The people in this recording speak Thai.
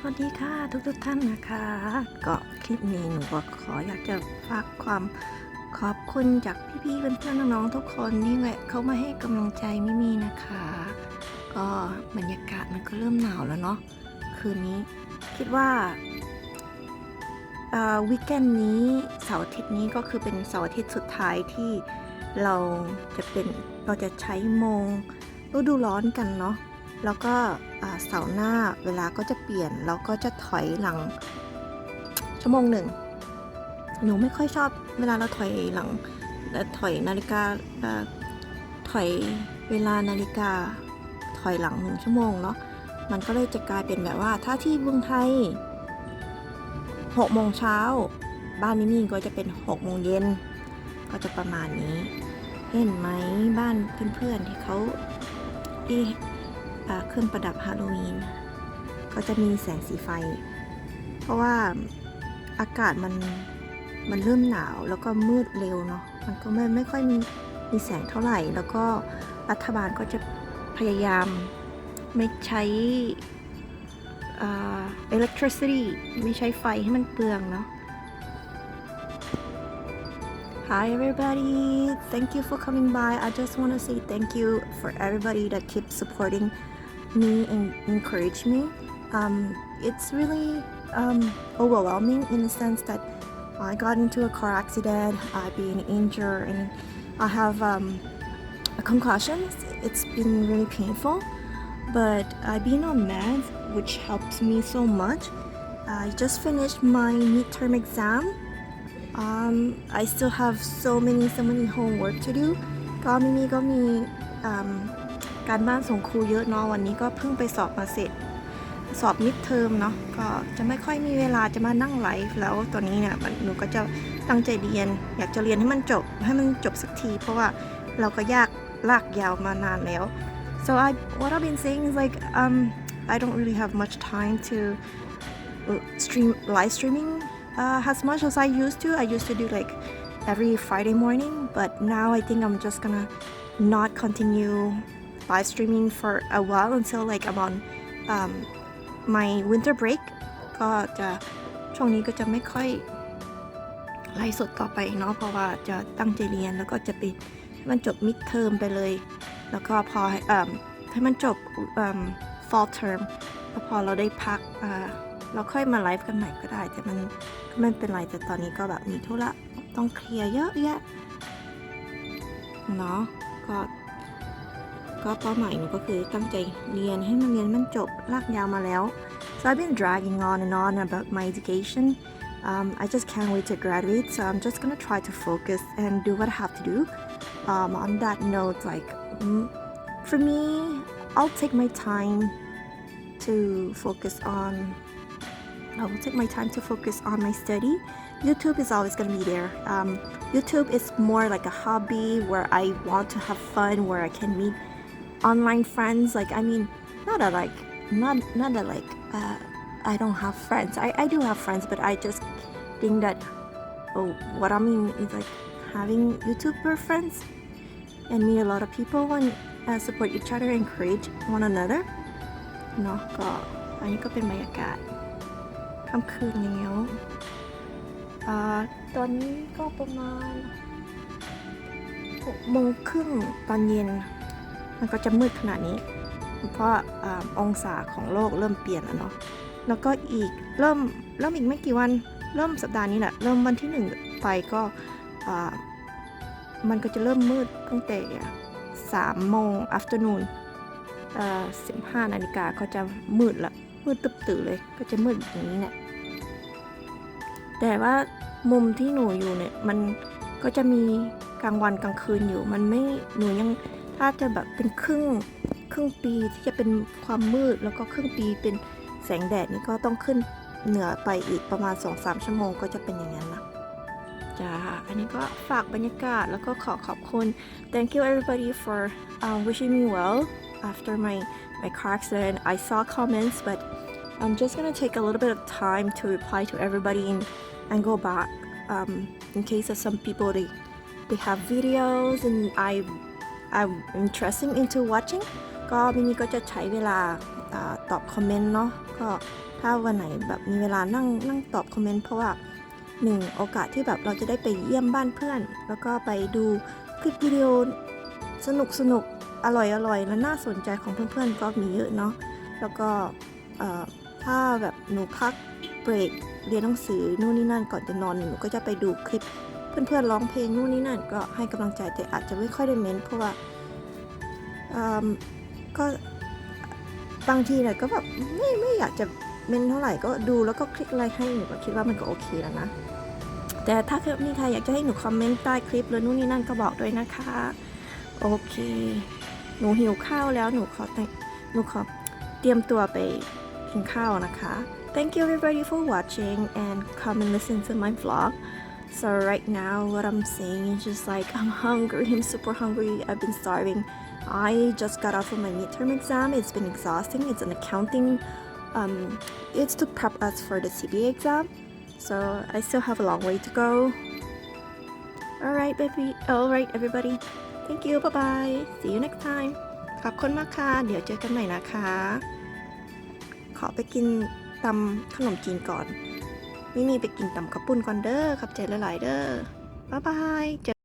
สวัสดีค่ะทุกทุกท่านนะคะก็คลิปนี้หนูก็ขออยากจะฝากความขอบคุณจากพี่ๆเพื่อนๆน้องๆทุกคนที่แวะเข้ามาให้กำลังใจมิมีนะคะ ก็บรรยากาศมันก็เริ่มหนาวแล้วเนาะคืนนี้คิดว่าวีคเกนนี้เสาร์อาทิตย์นี้ก็คือเป็นเสาร์อาทิตย์สุดท้ายที่เราจะเป็นเราจะใช้มงฤดูร้อนกันเนาะ แล้วก็เสาหน้าเวลาก็จะเปลี่ยนเราก็จะถอยหลังชั่วโมงหนึ่งหนูไม่ค่อยชอบเวลาเราถอยหลังถอยนาฬิกาถอยเวลานาฬิกาถอยหลังหนึ่งชั่วโมงเนาะมันก็เลยจะกลายเป็นแบบว่า ถ้าที่เมืองไทยหกโมงเช้า บ้านนี้นี่ก็จะเป็นหกโมงเย็นก็จะประมาณนี้ เห็นไหมบ้านเพื่อนๆที่เขาที่ เครื่องประดับฮาโลวีนก็จะมีแสงสีไฟ เพราะว่าอากาศมันมันเริ่มหนาวแล้วก็มืดเร็วเนาะมันก็ไม่ไม่ค่อยมีมีแสงเท่าไหร่ แล้วก็รัฐบาลก็จะพยายามไม่ใช้อ่า electricity ไม่ใช้ไฟให้มันเปลืองเนาะ Hi everybody, thank you for coming by. I just want to say thank you for everybody that keeps supporting me and encourage me. Um, it's really um, overwhelming in the sense that I got into a car accident, I've been injured, and I have um, a concussion. It's been really painful, but I've been on meds, which helps me so much. I just finished my midterm exam um, I still have so many so many homework to do ก็มิมีก็มีอืม การบ้านส่งครูเยอะเนาะวันนี้ก็เพิ่งไปสอบมาเสร็จ สอบมิดเทอมเนาะก็จะไม่ค่อยมีเวลาจะมานั่งไลฟ์แล้วตอนนี้เนี่ยหนูก็จะตั้งใจเรียน อยากจะเรียนให้มันจบให้มันจบสักที เพราะว่าเราก็ยากลากยาวมานานแล้ว so I what I've been saying is like um I don't really have much time to stream live streaming uh, as much as I used to. I used to do like every Friday morning, but now I think I'm just gonna not continue live streaming for a while until like I'm on um, my winter break. ก็จะช่วงนี้ก็จะไม่ค่อยไลฟ์สดต่อไปเนาะเพราะว่าจะตั้งใจเรียนแล้วก็จะปิดให้มันจบมิดเทอมไปเลย แล้วก็พอให้มให้มันจบ fall term แล้วพอเราได้พักเราค่อยมาไลฟ์กันใหม่ก็ได้ แต่มันก็ไม่เป็นไรแต่ตอนนี้ก็แบบมีธุระต้องเคลียร์เยอะแยะเนาะก็ ก็เป้าหมายหนูก็คือตั้งใจเรียนให้มันเรียนมันจบลากยาวมาแล้ว so I've been dragging on and on about my education um, I just can't wait to graduate so I'm just gonna try to focus and do what I have to do um, on that note like mm, for me I'll take my time to focus on I will take my time to focus on my study. YouTube is always going to be there. Um, YouTube is more like a hobby where I want to have fun, where I can meet online friends. Like, I mean, not that like, not not that like, uh, I don't have friends. I, I do have friends, but I just think that, oh, what I mean is like having YouTuber friends and meet a lot of people and uh, support each other, encourage one another. เนาะก็อันนี้ก็เป็นบรรยากาศ ค่ำคืนแล้วอ่าตอนนี้ก็ประมาณหกโมงครึ่งตอนเย็น มันก็จะมืดขนาดนี้ เพราะอาองศาของโลกเริ่มเปลี่ยนแล้วเนาะแล้วก็อีกเริ่มเริ่มอีกไม่กี่วันเริ่มสัปดาห์นี้แหละเริ่มวันที่หนึ่งไปก็มันก็จะเริ่มมืดตั้งแต่สามโมง afternoon สิบห้านาฬิกาก็จะมืดละมืดตึบตื่อเลย ก็จะมืดอย่างนี้แหละแต่ว่ามุมที่หนูอยู่เนี่ยมันก็จะมีกลางวันกลางคืนอยู่ มันไม่หนูยัง ถ้าจะแบบเป็นครึ่งครึ่งปีที่จะเป็นความมืดแล้วก็ครึ่งปีเป็นแสงแดดนี่ก็ต้องขึ้นเหนือไปอีกประมาณ 2-3 ชั่วโมงก็จะเป็นอย่างนั้นนะจ้าอันนี้ก็ฝากบรรยากาศแล้วก็ขอขอบคุณ thank you everybody for um, wishing me well after my my car accident. I saw comments, but I'm just gonna take a little bit of time to reply to everybody and, and go back um, in case of some people they they have videos and I I'm interested into watching. ก็มินี่ก็จะใช้เวลาอตอบคอมเมนต์เนาะก็ถ้าวันไหนแบบมีเวลานั่งนั่งตอบคอมเมนต์เพราะว่าหนึ่งโอกาสที่แบบเราจะได้ไปเยี่ยมบ้านเพื่อน แล้วก็ไปดูคลิปวิดีโอสนุกสนุกอร่อยอร่อยและน่าสนใจของเพื่อนๆก็มีเยอะเนาะแล้วก็ถ้าแบบหนูพักเบรกเรียนหนังสือนู่นนี่นั่นก่อนจะนอนหนูก็จะไปดูคลิป เพื่อนๆร้องเพลงนู่นนี่นั่นก็ให้กำลังใจแต่อาจจะไม่ค่อยได้เม้นเพราะว่าก็บางทีเนี่ยก็แบบไม่ไม่อยากจะเม้นเท่าไหร่ก็ดูแล้วก็คลิกไลค์ให้หนูก็คิดว่ามันก็โอเคแล้วนะ แต่ถ้าเกิดมีใครอยากจะให้หนูคอมเมนต์ใต้คลิปหรือนู่นนี่นั่นก็บอกด้วยนะคะ โอเค หนูหิวข้าวแล้วหนูขอแต่งหนูขอเตรียมตัวไปกินข้าวนะคะ Thank you everybody for watching and come and listen to my vlog. So right now what I'm saying is just like I'm hungry, I'm super hungry, I've been starving. I just got off of my midterm exam. It's been exhausting. It's an accounting um it's to prep us for the CBA exam. So I still have a long way to go. Alright baby alright everybody. Thank you. Bye bye. See you next time. ขอบคุณมากค่ะ เดี๋ยวเจอกันใหม่นะคะ ขอไปกินตำขนมจีนก่อน มินี่ไปกินตำข้าวปุ้นก่อนเด้อขับใจลหลายๆเด้อบ๊ายบายเจอ